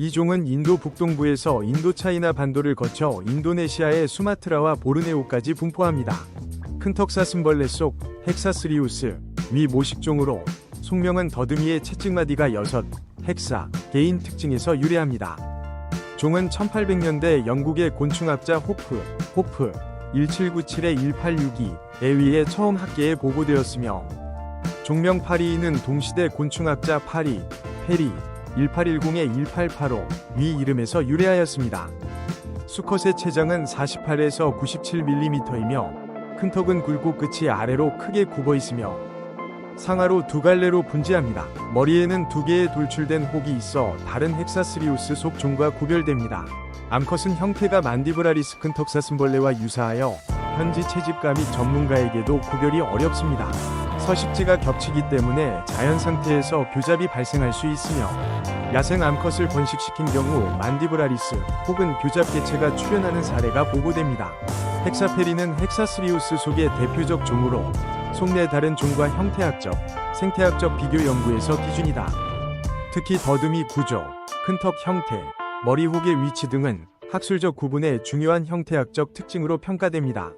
이 종은 인도 북동부에서 인도차이나 반도를 거쳐 인도네시아의 수마트라와 보르네오까지 분포합니다. 큰턱사슴벌레 속 헥사스리우스 위 모식종으로 속명은 더듬이의 채찍마디가 6, 헥사, 개인 특징에서 유래합니다. 종은 1800년대 영국의 곤충학자 호프, 호프 1797-1862에 의해 처음 학계에 보고되었으며 종명 파리는 동시대 곤충학자 파리, 페리 1810-1885 위 이름에서 유래하였습니다. 수컷의 체장은 48에서 97mm이며 큰 턱은 굵고 끝이 아래로 크게 굽어 있으며 상하로 두 갈래로 분지합니다. 머리에는 두 개의 돌출된 혹이 있어 다른 헥사스리우스 속 종과 구별됩니다. 암컷은 형태가 만디브라리스 큰 턱사슴벌레와 유사하여 현지 채집가 및 전문가에게도 구별이 어렵습니다. 서식지가 겹치기 때문에 자연 상태에서 교잡이 발생할 수 있으며 야생 암컷을 번식시킨 경우 만디브라리스 혹은 교잡 개체가 출현하는 사례가 보고됩니다. 헥사페리는 헥사스리우스 속의 대표적 종으로 속내 다른 종과 형태학적, 생태학적 비교 연구에서 기준이다. 특히 더듬이 구조, 큰 턱 형태, 머리 혹의 위치 등은 학술적 구분의 중요한 형태학적 특징으로 평가됩니다.